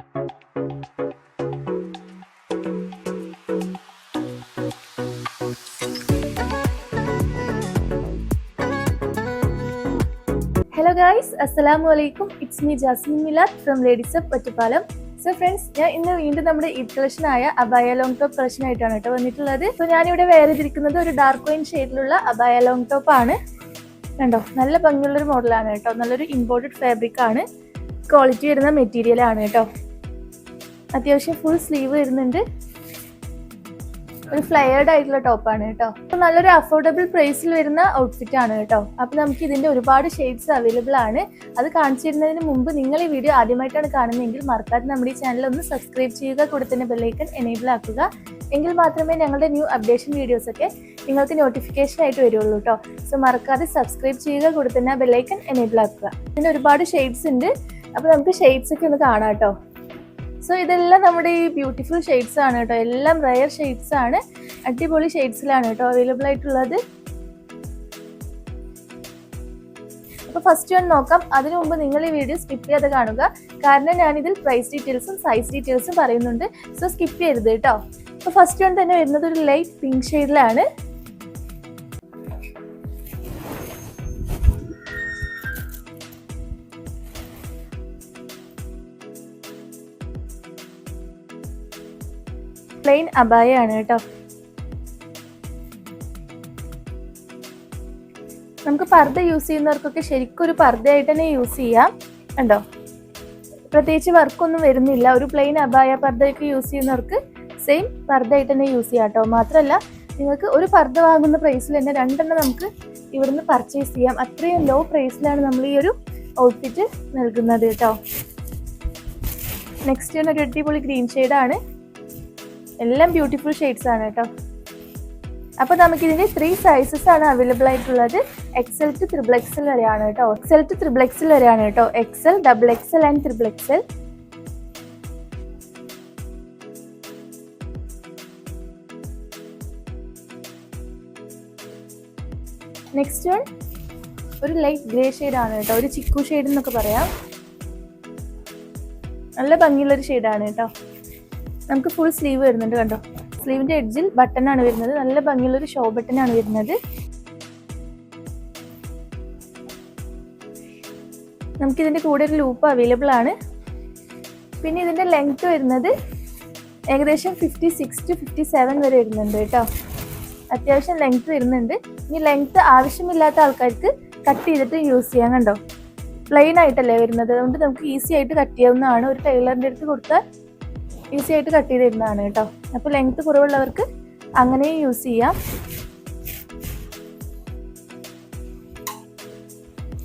Hello guys അസ്സലാമു അലൈക്കും it's me Jasmin Milad from ladies of Ottapalam so friends ഞാൻ ഇന്ന് വീണ്ടും നമ്മുടെ ഈ കളക്ഷൻ ആയ അബായ ലോങ് ടോപ്പ് കളക്ഷൻ ആയിട്ടാണ് കേട്ടോ വന്നിട്ടുള്ളത്. സോ ഞാനിവിടെ വേറെ ചെയ്തിരിക്കുന്നത് ഒരു ഡാർക്ക് വൈൻ ഷെയ്ഡിലുള്ള അബായ ലോങ് ടോപ്പ് ആണ്. കണ്ടോ? നല്ല ഭംഗിയുള്ളൊരു മോഡലാണ് കേട്ടോ. നല്ലൊരു ഇമ്പോർട്ടഡ് ഫാബ്രിക് ആണ്. ക്വാളിറ്റി വരുന്ന മെറ്റീരിയൽ ആണ് കേട്ടോ. അത്യാവശ്യം ഫുൾ സ്ലീവ് വരുന്നുണ്ട്. ഒരു ഫ്ലെയർഡ് ആയിട്ടുള്ള ടോപ്പാണ് കേട്ടോ. അപ്പൊ നല്ലൊരു അഫോർഡബിൾ പ്രൈസിൽ വരുന്ന ഔട്ട്ഫിറ്റ് ആണ് കേട്ടോ. അപ്പൊ നമുക്ക് ഇതിന്റെ ഒരുപാട് ഷെയ്ഡ്സ് അവൈലബിൾ ആണ്. അത് കാണിച്ചിരുന്നതിന് മുമ്പ് നിങ്ങൾ ഈ വീഡിയോ ആദ്യമായിട്ടാണ് കാണുന്നതെങ്കിൽ മറക്കാതെ നമ്മുടെ ഈ ചാനൽ ഒന്ന് സബ്സ്ക്രൈബ് ചെയ്യുക കൂടെ തന്നെ ബെല്ലൈക്കൺ എനേബിൾ ആക്കുക. എങ്കിൽ മാത്രമേ ഞങ്ങളുടെ ന്യൂ അപ്ഡേഷൻ വീഡിയോസ് ഒക്കെ നിങ്ങൾക്ക് നോട്ടിഫിക്കേഷൻ ആയിട്ട് വരുള്ളൂ കേട്ടോ. സോ മറക്കാതെ സബ്സ്ക്രൈബ് ചെയ്യുക കൂടെ തന്നെ ബെല്ലൈക്കൺ എനേബിൾ ആക്കുക. ഇതിന് ഒരുപാട് ഷെയ്ഡ്സ് ഉണ്ട്. അപ്പൊ നമുക്ക് ഷെയ്ഡ്സ് ഒക്കെ ഒന്ന് കാണാം കേട്ടോ. സോ ഇതെല്ലാം നമ്മുടെ ഈ ബ്യൂട്ടിഫുൾ ഷെയ്ഡ്സ് ആണ് കേട്ടോ. എല്ലാം റയർ ഷെയ്ഡ്സ് ആണ്. അടിപൊളി ഷെയ്ഡ്സിലാണ് കേട്ടോ അവൈലബിൾ ആയിട്ടുള്ളത്. അപ്പോൾ ഫസ്റ്റ് വൺ നോക്കാം. അതിനു മുമ്പ് നിങ്ങൾ ഈ വീഡിയോ സ്കിപ്പ് ചെയ്യാതെ കാണുക. കാരണം ഞാനിതിൽ പ്രൈസ് ഡീറ്റെയിൽസും സൈസ് ഡീറ്റെയിൽസും പറയുന്നുണ്ട്. സോ സ്കിപ്പ് ചെയ്യരുത് കേട്ടോ. അപ്പോൾ ഫസ്റ്റ് വൺ തന്നെ വരുന്നത് ഒരു ലൈറ്റ് പിങ്ക് ഷെയ്ഡിലാണ് പ്ലെയിൻ അബായയാണ് കേട്ടോ. നമുക്ക് പർദ്ദ യൂസ് ചെയ്യുന്നവർക്കൊക്കെ ശരിക്കും ഒരു പർദ്ദയായിട്ട് തന്നെ യൂസ് ചെയ്യാം. കണ്ടോ? പ്രത്യേകിച്ച് വർക്കൊന്നും വരുന്നില്ല. ഒരു പ്ലെയിൻ അബായ പർദ്ദയൊക്കെ യൂസ് ചെയ്യുന്നവർക്ക് സെയിം പർദ്ദയായിട്ട് തന്നെ യൂസ് ചെയ്യാം കേട്ടോ. മാത്രമല്ല നിങ്ങൾക്ക് ഒരു പർദ്ദ വാങ്ങുന്ന പ്രൈസിൽ തന്നെ രണ്ടെണ്ണം നമുക്ക് ഇവിടുന്ന് പർച്ചേസ് ചെയ്യാം. അത്രയും ലോ പ്രൈസിലാണ് നമ്മൾ ഈ ഒരു ഔട്ട്ഫിറ്റ് നൽകുന്നത് കേട്ടോ. നെക്സ്റ്റ് ഒരു അടിപൊളി ഗ്രീൻ ഷെയ്ഡാണ് എല്ലാം ബ്യൂട്ടിഫുൾ ഷെയ്ഡ്സ് ആണ് കേട്ടോ. അപ്പോൾ നമുക്ക് ഇതിന്റെ ത്രീ സൈസസ് ആണ് അവൈലബിൾ ആയിട്ടുള്ളത്. എക്സൽ ടു ത്രിബിൾ എക്സൽ വരെയാണ് കേട്ടോ. എക്സൽ ടു ത്രിബിൾ എക്സൽ വരെയാണ് കേട്ടോ. XL double XL and triple XL next one ഒരു ലൈറ്റ് ഗ്രേ ആണ് കേട്ടോ. ഒരു ചിക്കു ഷെയ്ഡ് എന്നൊക്കെ പറയാം. നല്ല ഭംഗിയുള്ളൊരു ഷെയ്ഡാണ് കേട്ടോ. നമുക്ക് ഫുൾ സ്ലീവ് വരുന്നുണ്ട് കണ്ടോ? സ്ലീവിന്റെ എഡ്ജിൽ ബട്ടൺ ആണ് വരുന്നത്. നല്ല ഭംഗിയുള്ള ഒരു ഷോ ബട്ടൺ ആണ് വരുന്നത്. നമുക്ക് ഇതിന്റെ കൂടെ ഒരു ലൂപ്പ് അവൈലബിൾ ആണ്. പിന്നെ ഇതിന്റെ ലെങ്ത് വരുന്നത് ഏകദേശം fifty six to fifty seven വരെ വരുന്നുണ്ട് കേട്ടോ. അത്യാവശ്യം ലെങ്ത് വരുന്നുണ്ട്. ഇനി ലെങ്ത് ആവശ്യമില്ലാത്ത ആൾക്കാർക്ക് കട്ട് ചെയ്തിട്ട് യൂസ് ചെയ്യാൻ കണ്ടോ? പ്ലെയിൻ ആയിട്ടല്ലേ വരുന്നത്. അതുകൊണ്ട് നമുക്ക് ഈസി ആയിട്ട് കട്ട് ചെയ്യാവുന്നതാണ്. ഒരു ടൈലറിന്റെ അടുത്ത് കൊടുത്താൽ ഈസി ആയിട്ട് കട്ട് ചെയ്ത് തരുന്നതാണ് കേട്ടോ. അപ്പോൾ ലെങ്ത് കുറവുള്ളവർക്ക് അങ്ങനെയും യൂസ് ചെയ്യാം.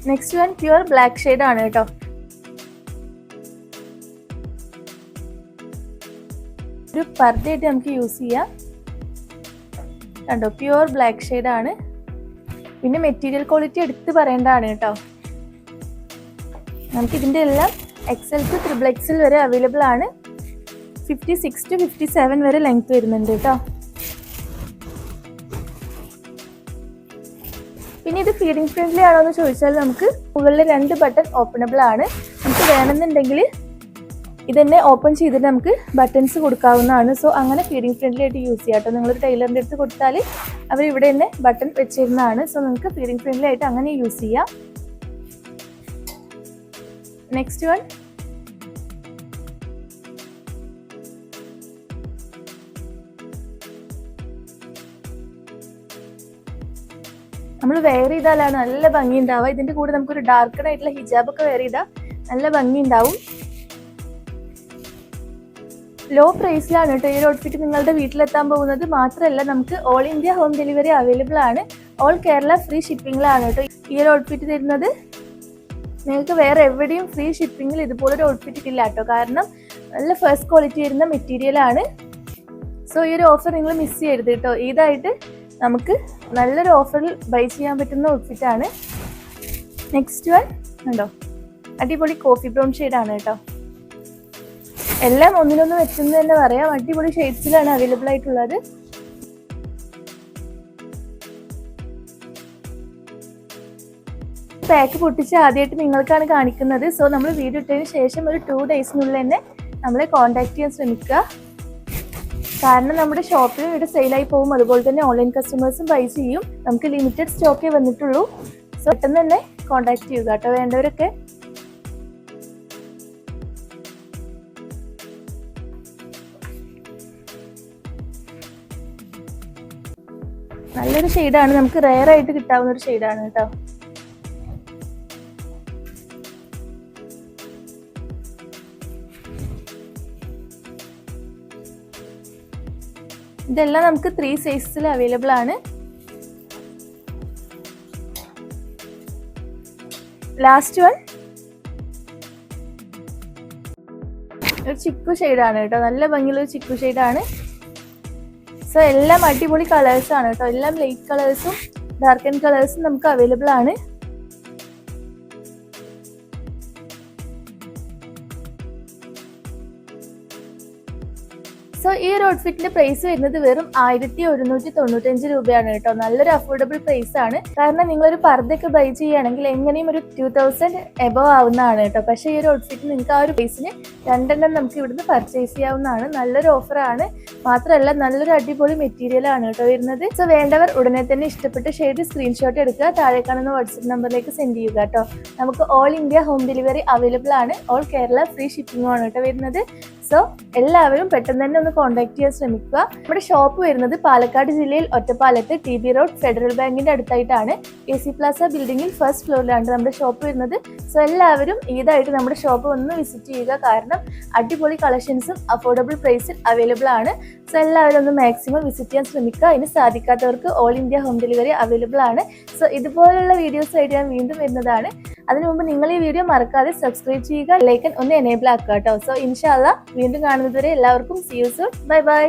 Next one pure black shade ആണ് കേട്ടോ. ഒരു പർദ്ദയായിട്ട് നമുക്ക് യൂസ് ചെയ്യാം. കണ്ടോ പ്യുവർ ബ്ലാക്ക് ഷെയ്ഡ് ആണ്. പിന്നെ മെറ്റീരിയൽ ക്വാളിറ്റി എടുത്ത് പറയേണ്ടതാണ് കേട്ടോ. ഇതിന്റെ എല്ലാം എക്സൽ ടു ത്രിബിൾ എക്സൽ വരെ അവൈലബിൾ ആണ്. Fifty six to fifty seven വരെ ലെങ്ത് വരുന്നുണ്ട് കേട്ടോ. പിന്നെ ഇത് ഫീഡിംഗ് ഫ്രണ്ട്ലി ആണോ എന്ന് ചോദിച്ചാൽ നമുക്ക് മുകളിൽ രണ്ട് ബട്ടൺ ഓപ്പണബിൾ ആണ്. നമുക്ക് വേണമെന്നുണ്ടെങ്കിൽ ഇതന്നെ ഓപ്പൺ ചെയ്തിട്ട് നമുക്ക് ബട്ടൺസ് കൊടുക്കാവുന്നതാണ്. സോ അങ്ങനെ ഫീഡിംഗ് ഫ്രണ്ട്ലി ആയിട്ട് യൂസ് ചെയ്യാം കേട്ടോ. നിങ്ങളൊരു ടൈലറിന്റെ അടുത്ത് കൊടുത്താൽ അവർ ഇവിടെ തന്നെ ബട്ടൺ വെച്ചിരുന്നതാണ്. സോ നിങ്ങൾക്ക് ഫീഡിംഗ് ഫ്രണ്ട്ലി ആയിട്ട് അങ്ങനെ യൂസ് ചെയ്യാം. നെക്സ്റ്റ് വൺ നമ്മൾ വെയർ ചെയ്താലാണ് നല്ല ഭംഗി ഉണ്ടാവുക ഇതിന്റെ കൂടെ നമുക്ക് നമുക്കൊരു ഡാർക്കഡ് ആയിട്ടുള്ള ഹിജാബ് ഒക്കെ വെയർ ചെയ്താൽ നല്ല ഭംഗി ഉണ്ടാവും ലോ പ്രൈസിലാണ് കേട്ടോ ഈ ഒരു ഔട്ട്ഫിറ്റ് നിങ്ങളുടെ വീട്ടിലെത്താൻ പോകുന്നത്. മാത്രമല്ല നമുക്ക് all India home delivery available ആണ്. ഓൾ കേരള ഫ്രീ ഷിപ്പിംഗിലാണ് കേട്ടോ ഈ ഒരു ഔട്ട്ഫിറ്റ് തരുന്നത്. നിങ്ങൾക്ക് വേറെ എവിടെയും ഫ്രീ ഷിപ്പിംഗിൽ ഇതുപോലൊരു ഔട്ട്ഫിറ്റ് ഇല്ല കേട്ടോ. കാരണം നല്ല ഫസ്റ്റ് ക്വാളിറ്റി വരുന്ന മെറ്റീരിയൽ ആണ്. സോ ഈ ഒരു ഓഫർ നിങ്ങൾ മിസ് ചെയ്യരുത് കേട്ടോ. ഇതായിട്ട് നമുക്ക് നല്ലൊരു ഓഫറിൽ ബൈ ചെയ്യാൻ പറ്റുന്ന ഔട്ട്ഫിറ്റ് ആണ്. നെക്സ്റ്റ് വൺ ഉണ്ടോ? അടിപൊളി കോഫി ബ്രൗൺ ആണ് കേട്ടോ. എല്ലാം ഒന്നിനൊന്ന് വെച്ചെന്ന് തന്നെ പറയാം. അടിപൊളി ഷെയ്ഡ്സിലാണ് അവൈലബിൾ ആയിട്ടുള്ളത്. പാക്ക് പൊട്ടിച്ച് ആദ്യമായിട്ട് നിങ്ങൾക്കാണ് കാണിക്കുന്നത്. സോ നമ്മൾ വീഡിയോ ഇട്ടതിന് ശേഷം ഒരു ടു ഡേയ്സിനുള്ളിൽ തന്നെ നമ്മളെ കോൺടാക്ട് ചെയ്യാൻ ശ്രമിക്കുക. കാരണം നമ്മുടെ ഷോപ്പിൽ ഇവിടെ സെയിലായി പോകും. അതുപോലെ തന്നെ ഓൺലൈൻ കസ്റ്റമേഴ്സും ബൈ ചെയ്യും. നമുക്ക് ലിമിറ്റഡ് സ്റ്റോക്കേ വന്നിട്ടുള്ളൂ. സോ പെട്ടെന്ന് തന്നെ കോൺടാക്ട് ചെയ്യുക കേട്ടോ വേണ്ടവരൊക്കെ. നല്ലൊരു ഷെയ്ഡാണ് നമുക്ക് റെയർ ആയിട്ട് കിട്ടാവുന്ന ഒരു ഷെയ്ഡാണ് കേട്ടോ. ഇതെല്ലാം നമുക്ക് ത്രീ സൈസിൽ അവൈലബിൾ ആണ്. ലാസ്റ്റ് വൺ ഒരു ചിക്കു ഷെയ്ഡാണ് കേട്ടോ. നല്ല ഭംഗിയുള്ള ചിക്കു ഷെയ്ഡാണ് സോ എല്ലാം അടിപൊളി കളേഴ്സ് ആണ് കേട്ടോ. എല്ലാം ലൈറ്റ് കളേഴ്സും ഡാർക്ക് ആൻഡ് കളേഴ്സും നമുക്ക് അവൈലബിൾ ആണ്. സോ ഈ ഒരു ഔട്ട്ഫിറ്റിന്റെ പ്രൈസ് വരുന്നത് വെറും ആയിരത്തി ഒരുന്നൂറ്റി തൊണ്ണൂറ്റഞ്ച് രൂപയാണ് കേട്ടോ. നല്ലൊരു അഫോർഡബിൾ പ്രൈസ് ആണ്. കാരണം നിങ്ങളൊരു പർദ്ദയൊക്കെ ബൈ ചെയ്യുകയാണെങ്കിൽ എങ്ങനെയും ഒരു ടു തൗസൻഡ് എബവ് ആവുന്നതാണ് കേട്ടോ. പക്ഷേ ഈ ഒരു ഔട്ട്ഫിറ്റ് നിങ്ങൾക്ക് ആ ഒരു പ്രൈസിന് രണ്ടെണ്ണം നമുക്ക് ഇവിടുന്ന് പർച്ചേസ് ചെയ്യാവുന്നതാണ്. നല്ലൊരു ഓഫറാണ് മാത്രമല്ല നല്ലൊരു അടിപൊളി മെറ്റീരിയൽ ആണ് കേട്ടോ വരുന്നത്. സോ വേണ്ടവർ ഉടനെ തന്നെ ഇഷ്ടപ്പെട്ട ഷെയ്ഡ് സ്ക്രീൻഷോട്ട് എടുക്കുക. താഴെ കാണുന്ന വാട്സപ്പ് നമ്പറിലേക്ക് സെൻഡ് ചെയ്യുക കേട്ടോ. നമുക്ക് all India home delivery available ആണ്. ഓൾ കേരള ഫ്രീ ഷിപ്പിംഗും ആണ് കേട്ടോ വരുന്നത്. സോ എല്ലാവരും പെട്ടെന്ന് തന്നെ ഒന്ന് കോൺടാക്ട് ചെയ്യാൻ ശ്രമിക്കുക. നമ്മുടെ ഷോപ്പ് വരുന്നത് പാലക്കാട് ജില്ലയിൽ ഒറ്റപ്പാലത്ത് ടി ബി റോഡ് ഫെഡറൽ ബാങ്കിന്റെ അടുത്തായിട്ടാണ്. എ സി പ്ലാസ ബിൽഡിംഗിൽ ഫസ്റ്റ് ഫ്ലോറിലാണ് നമ്മുടെ ഷോപ്പ് വരുന്നത്. സോ എല്ലാവരും ഈതായിട്ട് നമ്മുടെ ഷോപ്പ് ഒന്ന് വിസിറ്റ് ചെയ്യുക. കാരണം അടിപൊളി കളക്ഷൻസും അഫോർഡബിൾ പ്രൈസിൽ അവൈലബിൾ ആണ്. സോ എല്ലാവരും ഒന്ന് മാക്സിമം വിസിറ്റ് ചെയ്യാൻ ശ്രമിക്കുക. അതിന് സാധിക്കാത്തവർക്ക് all India home delivery available ആണ്. സോ ഇതുപോലുള്ള വീഡിയോസ് ആയിട്ട് ഞാൻ വീണ്ടും വരുന്നതാണ്. അതിനു മുമ്പ് നിങ്ങൾ ഈ വീഡിയോ മറക്കാതെ സബ്സ്ക്രൈബ് ചെയ്യുക ലൈക്കൻ ഒന്ന് എനേബിൾ ആക്കുക കേട്ടോ. സോ ഇൻഷാല്ല വീണ്ടും കാണുന്നതുവരെ എല്ലാവർക്കും see you so bye bye